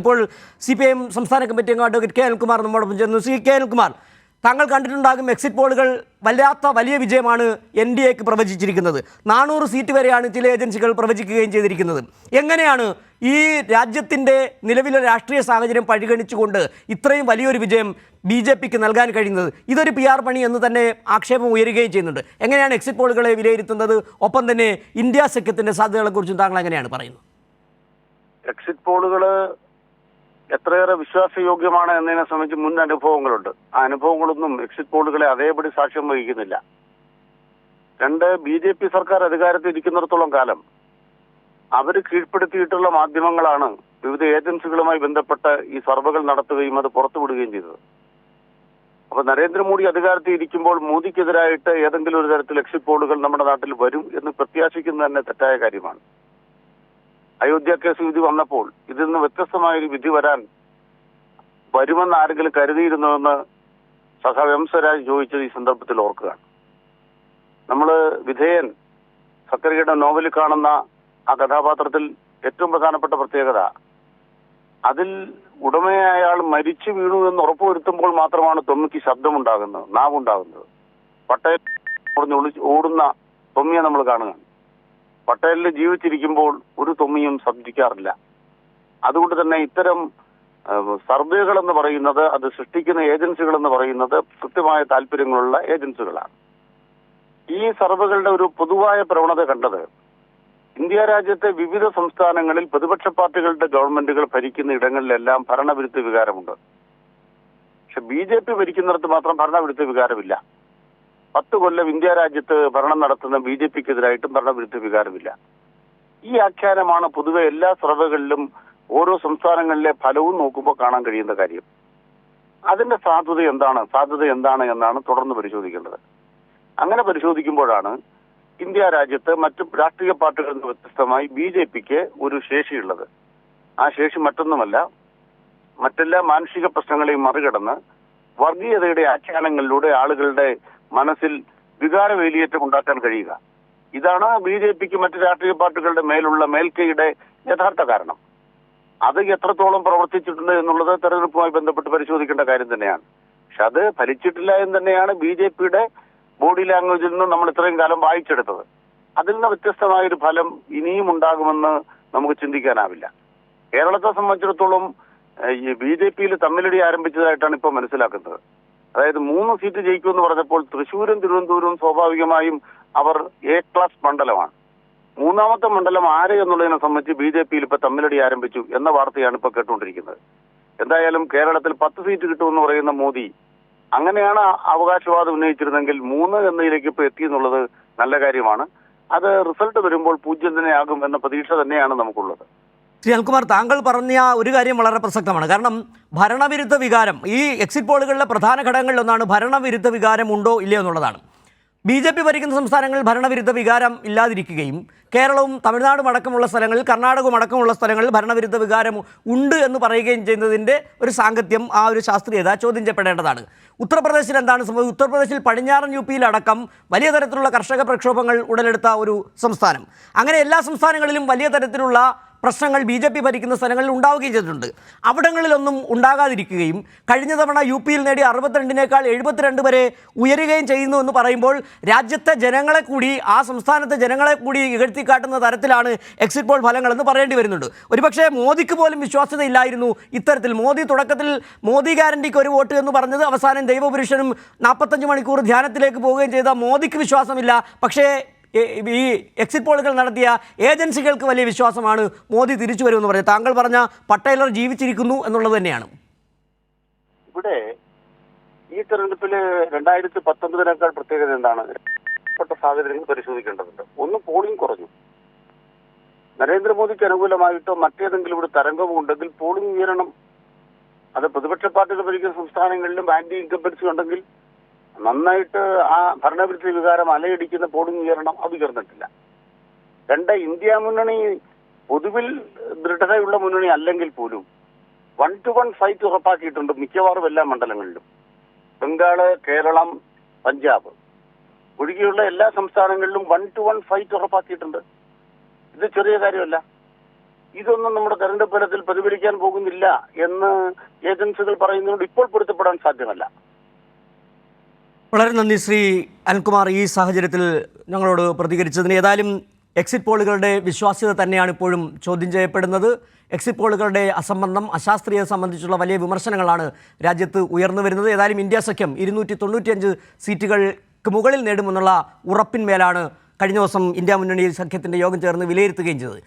ഇപ്പോൾ C P M സംസ്ഥാന committee അംഗം അഡ്വക്കേറ്റ് കെ അനിൽകുമാർ നമ്മോടൊപ്പം ചേർന്നു. സി കെ അനിൽകുമാർ താങ്കൾ കണ്ടിട്ടുണ്ടാകും എക്സിറ്റ് പോളുകൾ വല്ലാത്ത വലിയ വിജയമാണ് എൻ ഡി എക്ക് പ്രവചിച്ചിരിക്കുന്നത്. നാനൂറ് സീറ്റ് വരെയാണ് ചില ഏജൻസികൾ പ്രവചിക്കുകയും ചെയ്തിരിക്കുന്നത്. എങ്ങനെയാണ് ഈ രാജ്യത്തിന്റെ നിലവിലെ രാഷ്ട്രീയ സാഹചര്യം പരിഗണിച്ചുകൊണ്ട് ഇത്രയും വലിയൊരു വിജയം ബി ജെ പിക്ക് നൽകാൻ കഴിയുന്നത്? ഇതൊരു പി ആർ പണി എന്ന് തന്നെ ആക്ഷേപം ഉയരുകയും ചെയ്യുന്നുണ്ട്. എങ്ങനെയാണ് എക്സിറ്റ് പോളുകളെ വിലയിരുത്തുന്നത്? ഒപ്പം തന്നെ ഇന്ത്യ സഖ്യത്തിന്റെ സാധ്യതകളെക്കുറിച്ചും താങ്കൾ എങ്ങനെയാണ് പറയുന്നത്? എക്സിറ്റ് പോളുകൾ എത്രയേറെ വിശ്വാസയോഗ്യമാണ് എന്നതിനെ സംബന്ധിച്ച് മുൻ അനുഭവങ്ങളുണ്ട്. ആ അനുഭവങ്ങളൊന്നും എക്സിറ്റ് പോളുകളെ അതേപടി സാക്ഷ്യം വഹിക്കുന്നില്ല. രണ്ട് ബി ജെ പി സർക്കാർ അധികാരത്തിൽ ഇരിക്കുന്നിടത്തോളം കാലം അവർ കീഴ്പ്പെടുത്തിയിട്ടുള്ള മാധ്യമങ്ങളാണ് വിവിധ ഏജൻസികളുമായി ബന്ധപ്പെട്ട് ഈ സർവകൾ നടത്തുകയും അത് പുറത്തുവിടുകയും ചെയ്തത്. അപ്പൊ നരേന്ദ്രമോദി അധികാരത്തിൽ ഇരിക്കുമ്പോൾ മോദിക്കെതിരായിട്ട് ഏതെങ്കിലും ഒരു തരത്തിൽ എക്സിറ്റ് പോളുകൾ നമ്മുടെ നാട്ടിൽ വരും എന്ന് പ്രത്യാശിക്കുന്നത് തന്നെ തെറ്റായ കാര്യമാണ്. അയോധ്യ കേസ് വിധി വന്നപ്പോൾ ഇതിൽ നിന്ന് വ്യത്യസ്തമായൊരു വിധി വരാൻ വരുമെന്ന് ആരെങ്കിലും കരുതിയിരുന്നുവെന്ന് സഖാവ് എം ചോദിച്ചത് ഈ സന്ദർഭത്തിൽ ഓർക്കുക നമ്മൾ വിധേയൻ സക്കരയുടെ നോവലിൽ കാണുന്ന ആ കഥാപാത്രത്തിൽ ഏറ്റവും പ്രധാനപ്പെട്ട പ്രത്യേകത അതിൽ ഉടമയായാൾ മരിച്ചു വീണു എന്ന് ഉറപ്പുവരുത്തുമ്പോൾ മാത്രമാണ് തൊമ്മിക്ക് ശബ്ദമുണ്ടാകുന്നത് നാവുണ്ടാകുന്നത്. പട്ടയം ഓടുന്ന തൊമ്മിയെ നമ്മൾ കാണുകയാണ്. പട്ടേലിൽ ജീവിച്ചിരിക്കുമ്പോൾ ഒരു തൊമ്മിയും ശബ്ദിക്കാറില്ല. അതുകൊണ്ട് തന്നെ ഇത്തരം സർവേകൾ എന്ന് പറയുന്നത് അത് സൃഷ്ടിക്കുന്ന ഏജൻസികൾ എന്ന് പറയുന്നത് കൃത്യമായ താല്പര്യങ്ങളുള്ള ഏജൻസികളാണ്. ഈ സർവേകളുടെ ഒരു പൊതുവായ പ്രവണത കണ്ടത് ഇന്ത്യ രാജ്യത്തെ വിവിധ സംസ്ഥാനങ്ങളിൽ പ്രതിപക്ഷ പാർട്ടികളുടെ ഗവൺമെന്റുകൾ ഭരിക്കുന്ന ഇടങ്ങളിലെല്ലാം ഭരണവിരുദ്ധ വികാരമുണ്ട്. പക്ഷെ ബി ജെ പി ഭരിക്കുന്നിടത്ത് മാത്രം ഭരണവിരുദ്ധ വികാരമില്ല. പത്ത് കൊല്ലം ഇന്ത്യ രാജ്യത്ത് ഭരണം നടത്തുന്ന ബി ജെ പിക്കെതിരായിട്ടും ഭരണവിരുദ്ധ വികാരമില്ല. ഈ ആഖ്യാനമാണ് പൊതുവെ എല്ലാ സർവേകളിലും ഓരോ സംസ്ഥാനങ്ങളിലെ ഫലവും നോക്കുമ്പോൾ കാണാൻ കഴിയുന്ന കാര്യം. അതിന്റെ സാധ്യത എന്താണ്? സാധ്യത എന്താണ് എന്നാണ് തുടർന്ന് പരിശോധിക്കേണ്ടത്. അങ്ങനെ പരിശോധിക്കുമ്പോഴാണ് ഇന്ത്യ രാജ്യത്ത് മറ്റു രാഷ്ട്രീയ പാർട്ടികളിൽ നിന്ന് വ്യത്യസ്തമായി ബി ജെ പിക്ക് ഒരു ശേഷിയുള്ളത്. ആ ശേഷി മറ്റൊന്നുമല്ല മറ്റെല്ലാ മാനുഷിക പ്രശ്നങ്ങളെയും മറികടന്ന് വർഗീയതയുടെ ആഖ്യാനങ്ങളിലൂടെ ആളുകളുടെ മനസ്സിൽ വികാര വേലിയേറ്റം ഉണ്ടാക്കാൻ കഴിയുക. ഇതാണ് ബി ജെ പിക്ക് മറ്റ് രാഷ്ട്രീയ പാർട്ടികളുടെ മേലുള്ള മേൽക്കൈയുടെ യഥാർത്ഥ കാരണം. അത് എത്രത്തോളം പ്രവർത്തിച്ചിട്ടുണ്ട് എന്നുള്ളത് തെരഞ്ഞെടുപ്പുമായി ബന്ധപ്പെട്ട് പരിശോധിക്കേണ്ട കാര്യം തന്നെയാണ്. പക്ഷെ അത് ഫലിച്ചിട്ടില്ല എന്ന് തന്നെയാണ് ബി ജെ പിയുടെ ബോഡി ലാംഗ്വേജിൽ നിന്ന് നമ്മൾ ഇത്രയും കാലം വായിച്ചെടുത്തത്. അതിൽ നിന്ന് വ്യത്യസ്തമായ ഒരു ഫലം ഇനിയും ഉണ്ടാകുമെന്ന് നമുക്ക് ചിന്തിക്കാനാവില്ല. കേരളത്തെ സംബന്ധിച്ചിടത്തോളം ബി ജെ പിയിൽ തമ്മിലടി ആരംഭിച്ചതായിട്ടാണ് ഇപ്പോൾ മനസ്സിലാക്കുന്നത്. അതായത് മൂന്ന് സീറ്റ് ജയിക്കുമെന്ന് പറഞ്ഞപ്പോൾ തൃശ്ശൂരും തിരുവനന്തപുരവും സ്വാഭാവികമായും അവർ എ ക്ലാസ് മണ്ഡലമാണ്. മൂന്നാമത്തെ മണ്ഡലം ആര് എന്നുള്ളതിനെ സംബന്ധിച്ച് ബി ജെ പിയിൽ ഇപ്പൊ തമ്മിലടി ആരംഭിച്ചു എന്ന വാർത്തയാണ് ഇപ്പൊ കേട്ടുകൊണ്ടിരിക്കുന്നത്. എന്തായാലും കേരളത്തിൽ പത്ത് സീറ്റ് കിട്ടുമെന്ന് പറയുന്ന മോദി അങ്ങനെയാണ് അവകാശവാദം ഉന്നയിച്ചിരുന്നെങ്കിൽ മൂന്ന് എന്നതിലേക്ക് ഇപ്പൊ എത്തി എന്നുള്ളത് നല്ല കാര്യമാണ്. അത് റിസൾട്ട് വരുമ്പോൾ പൂജ്യം തന്നെയാകും എന്ന പ്രതീക്ഷ തന്നെയാണ് നമുക്കുള്ളത്. ശ്രീ അൽകുമാർ താങ്കൾ പറഞ്ഞ ഒരു കാര്യം വളരെ പ്രസക്തമാണ്. കാരണം ഭരണവിരുദ്ധ വികാരം ഈ എക്സിറ്റ് പോളുകളിലെ പ്രധാന ഘടകങ്ങളിലൊന്നാണ് ഭരണവിരുദ്ധ വികാരം ഉണ്ടോ ഇല്ലയോ എന്നുള്ളതാണ്. ബി ജെ പി ഭരിക്കുന്ന സംസ്ഥാനങ്ങളിൽ ഭരണവിരുദ്ധ വികാരം ഇല്ലാതിരിക്കുകയും കേരളവും തമിഴ്നാടും അടക്കമുള്ള സ്ഥലങ്ങളിൽ കർണാടകവും അടക്കമുള്ള സ്ഥലങ്ങളിൽ ഭരണവിരുദ്ധ വികാരം ഉണ്ട് എന്ന് പറയുകയും ചെയ്യുന്നതിന്റെ ഒരു സാങ്കത്യം ആ ഒരു ശാസ്ത്രീയത ചോദ്യം ചെയ്യപ്പെടേണ്ടതാണ് ഉത്തർപ്രദേശിൽ എന്താണ് സംഭവിച്ചത് ഉത്തർപ്രദേശിൽ പടിഞ്ഞാറൻ യു പിയിലടക്കം വലിയ തരത്തിലുള്ള കർഷക പ്രക്ഷോഭങ്ങൾ ഉടലെടുത്ത ഒരു സംസ്ഥാനം. അങ്ങനെ എല്ലാ സംസ്ഥാനങ്ങളിലും വലിയ തരത്തിലുള്ള പ്രശ്നങ്ങൾ ബി ജെ പി ഭരിക്കുന്ന സ്ഥലങ്ങളിൽ ഉണ്ടാവുകയും ചെയ്തിട്ടുണ്ട്. അവിടങ്ങളിലൊന്നും ഉണ്ടാകാതിരിക്കുകയും കഴിഞ്ഞ തവണ യു പിയിൽ നേടിയ അറുപത്തിരണ്ടിനേക്കാൾ എഴുപത്തിരണ്ട് വരെ ഉയരുകയും ചെയ്യുന്നു എന്ന് പറയുമ്പോൾ രാജ്യത്തെ ജനങ്ങളെ കൂടി ആ സംസ്ഥാനത്തെ ജനങ്ങളെ കൂടി ഇകഴ്ത്തിക്കാട്ടുന്ന തരത്തിലാണ് എക്സിറ്റ് പോൾ ഫലങ്ങളെന്ന് പറയേണ്ടി വരുന്നുണ്ട്. ഒരുപക്ഷേ മോദിക്ക് പോലും വിശ്വാസ്യതയില്ലായിരുന്നു ഇത്തരത്തിൽ. മോദി തുടക്കത്തിൽ മോദി ഗ്യാരണ്ടിക്ക് ഒരു വോട്ട് എന്ന് പറഞ്ഞത് അവസാനം ദൈവപുരുഷനും നാൽപ്പത്തഞ്ച് മണിക്കൂർ ധ്യാനത്തിലേക്ക് പോവുകയും ചെയ്ത മോദിക്ക് വിശ്വാസമില്ല. പക്ഷേ ഈ- എക്സിറ്റ് പോളുകൾ നടത്തിയ ഏജൻസികൾക്ക് വലിയ വിശ്വാസമാണ്. മോദി തിരിച്ചു വരുമെന്ന് പറഞ്ഞത് താങ്കൾ പറഞ്ഞ പട്ടേലർ ജീവിച്ചിരിക്കുന്നു എന്നുള്ളത് തന്നെയാണ്. ഇവിടെ ഈ തെരഞ്ഞെടുപ്പിൽ രണ്ടായിരത്തി പത്തൊമ്പതിനേക്കാൾ പ്രത്യേകത എന്താണ്? സാഹചര്യങ്ങൾ പരിശോധിക്കേണ്ടതുണ്ട്. ഒന്ന് പോളിംഗ് കുറഞ്ഞു. നരേന്ദ്രമോദിക്ക് അനുകൂലമായിട്ടോ മറ്റേതെങ്കിലും ഒരു തരംഗവും ഉണ്ടെങ്കിൽ പോളിംഗ് ഉയരണം. അത് പ്രതിപക്ഷ പാർട്ടികൾ ഭരിക്കുന്ന സംസ്ഥാനങ്ങളിലും ആന്റി ഇൻകംബൻസി ഉണ്ടെങ്കിൽ നന്നായിട്ട് ആ ഭരണവിരുദ്ധ വികാരം അലയടിക്കുന്ന പോളിംഗ് ഉയരണം അത് ഉയർന്നിട്ടില്ല. രണ്ട് ഇന്ത്യ മുന്നണി പൊതുവിൽ ദൃഢതയുള്ള മുന്നണി അല്ലെങ്കിൽ പോലും വൺ ടു വൺ ഫൈറ്റ് ഉറപ്പാക്കിയിട്ടുണ്ട് മിക്കവാറും എല്ലാ മണ്ഡലങ്ങളിലും. ബംഗാൾ കേരളം പഞ്ചാബ്. ഒഴികെയുള്ള എല്ലാ സംസ്ഥാനങ്ങളിലും വൺ ടു വൺ ഫൈറ്റ് ഉറപ്പാക്കിയിട്ടുണ്ട്. ഇത് ചെറിയ കാര്യമല്ല. ഇതൊന്നും നമ്മുടെ തെരഞ്ഞെടുപ്പ് ഫലത്തിൽ പ്രതിഫലിക്കാൻ പോകുന്നില്ല എന്ന് ഏജൻസികൾ പറയുന്നതുകൊണ്ട് ഇപ്പോൾ പൊരുത്തപ്പെടാൻ സാധ്യമല്ല. വളരെ നന്ദി ശ്രീ അനിൽകുമാർ ഈ സാഹചര്യത്തിൽ ഞങ്ങളോട് പ്രതികരിച്ചതിന്. ഏതായാലും എക്സിറ്റ് പോളുകളുടെ വിശ്വാസ്യത തന്നെയാണ് ഇപ്പോഴും ചോദ്യം ചെയ്യപ്പെടുന്നത്. എക്സിറ്റ് പോളുകളുടെ അസംബന്ധം അശാസ്ത്രീയത സംബന്ധിച്ചുള്ള വലിയ വിമർശനങ്ങളാണ് രാജ്യത്ത് ഉയർന്നു വരുന്നത്. ഏതായാലും ഇന്ത്യ സഖ്യം ഇരുന്നൂറ്റി തൊണ്ണൂറ്റിയഞ്ച് സീറ്റുകൾക്ക് മുകളിൽ നേടുമെന്നുള്ള ഉറപ്പിന്മേലാണ് കഴിഞ്ഞ ദിവസം ഇന്ത്യ മുന്നണി സഖ്യത്തിന്റെ യോഗം ചേർന്ന് വിലയിരുത്തുകയും ചെയ്തത്.